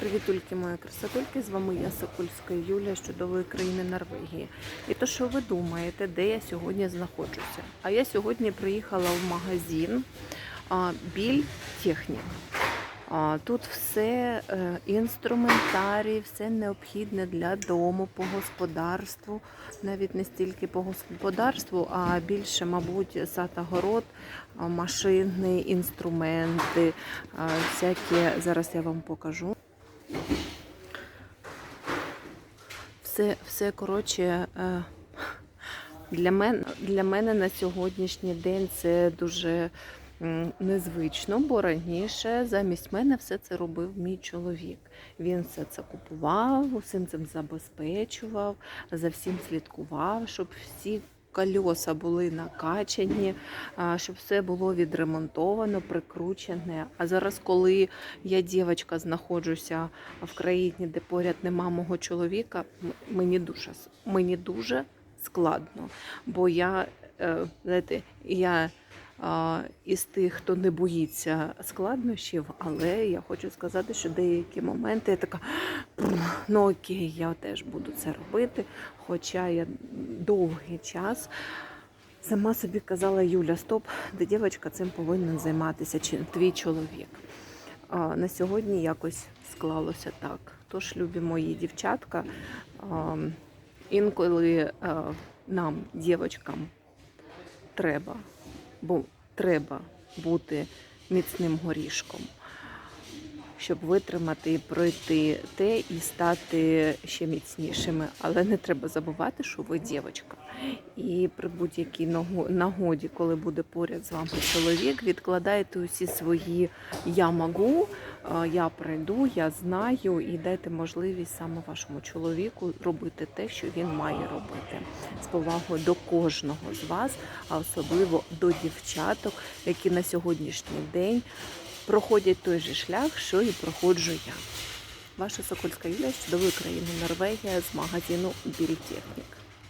Привітульки, мої красотульки! З вами я, Сокольська Юлія з чудової країни Норвегії. І то, що ви думаєте, де я сьогодні знаходжуся? А я сьогодні приїхала в магазин Біль Технік. Тут все е, інструментарій, все необхідне для дому, по господарству, навіть не стільки по господарству, а більше, мабуть, сад огород, машини, інструменти, всякі. Зараз я вам покажу. Все, все коротше, е, для мене, для мене на сьогоднішній день це дуже незвично, бо раніше замість мене все це робив мій чоловік. Він все це купував, усім цим забезпечував, за всім слідкував, щоб всі кольоса були накачані, щоб все було відремонтовано, прикручене. А зараз, коли я дівчинка знаходжуся в країні, де поряд нема мого чоловіка, мені дуже, мені дуже складно. Бо я, е, знаєте, я із тих, хто не боїться складнощів, але я хочу сказати, що деякі моменти я така, «Пф, ну окей, я теж буду це робити. Хоча я довгий час сама собі казала Юля, стоп, де дівчинка цим повинна займатися, чи твій чоловік. На сьогодні якось склалося так. Тож, любі мої дівчатка, інколи нам, дівчаткам, треба, бо треба бути міцним горішком, щоб витримати і пройти те і стати ще міцнішими. Але не треба забувати, що ви дівчинка. І при будь-якій нагоді, коли буде поряд з вами чоловік, відкладайте усі свої я можу, а, я прийду, я знаю, і дайте можливість саме вашому чоловіку робити те, що він має робити. З повагою до кожного з вас, а особливо до дівчаток, які на сьогоднішній день проходять той же шлях, що і проходжу я. Ваша Сокольська Юлія з чудової країни Норвегія з магазину Більтехнік.